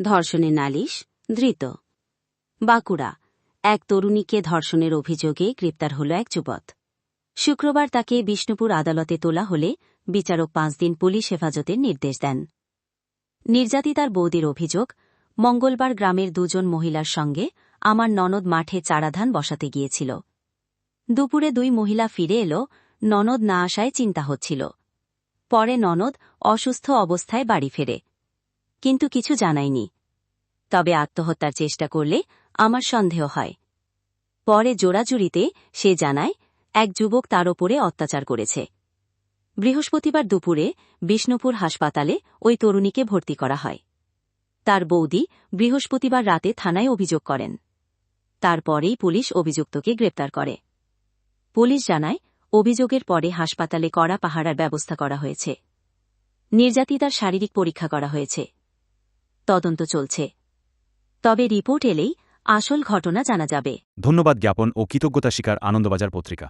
ধর্ষণের নালিশ, ধৃত। বাঁকুড়া, এক তরুণীকে ধর্ষণের অভিযোগে গ্রেপ্তার হল এক যুবক। শুক্রবার তাকে বিষ্ণুপুর আদালতে তোলা হলে বিচারক পাঁচ দিন পুলিশ হেফাজতের নির্দেশ দেন। নির্যাতিতার বৌদির অভিযোগ, মঙ্গলবার গ্রামের দুজন মহিলার সঙ্গে আমার ননদ মাঠে চারাধান বসাতে গিয়েছিল। দুপুরে দুই মহিলা ফিরে এলো, ননদ না আসায় চিন্তা হচ্ছিল। পরে ননদ অসুস্থ অবস্থায় বাড়ি ফেরে। কিন্তু কিছু জানায়নি তবে আত্মহত্যার চেষ্টা করলে আমার সন্দেহ হয়। পরে জোড়াজুড়িতে সে জানায়, এক যুবক তার ওপরে অত্যাচার করেছে। বৃহস্পতিবার দুপুরে বিষ্ণুপুর হাসপাতালে ওই তরুণীকে ভর্তি করা হয়। তার বৌদি বৃহস্পতিবার রাতে থানায় অভিযোগ করেন। তারপরেই পুলিশ অভিযুক্তকে গ্রেপ্তার করে। পুলিশ জানায়, অভিযোগের পরে হাসপাতালে কড়া পাহারার ব্যবস্থা করা হয়েছে। নির্যাতিতার শারীরিক পরীক্ষা করা হয়েছে। তদন্ত চলছে। তবে রিপোর্ট এলেই আসল ঘটনা জানা যাবে। ধন্যবাদ জ্ঞাপন ও কৃতজ্ঞতা স্বীকার আনন্দবাজার পত্রিকা।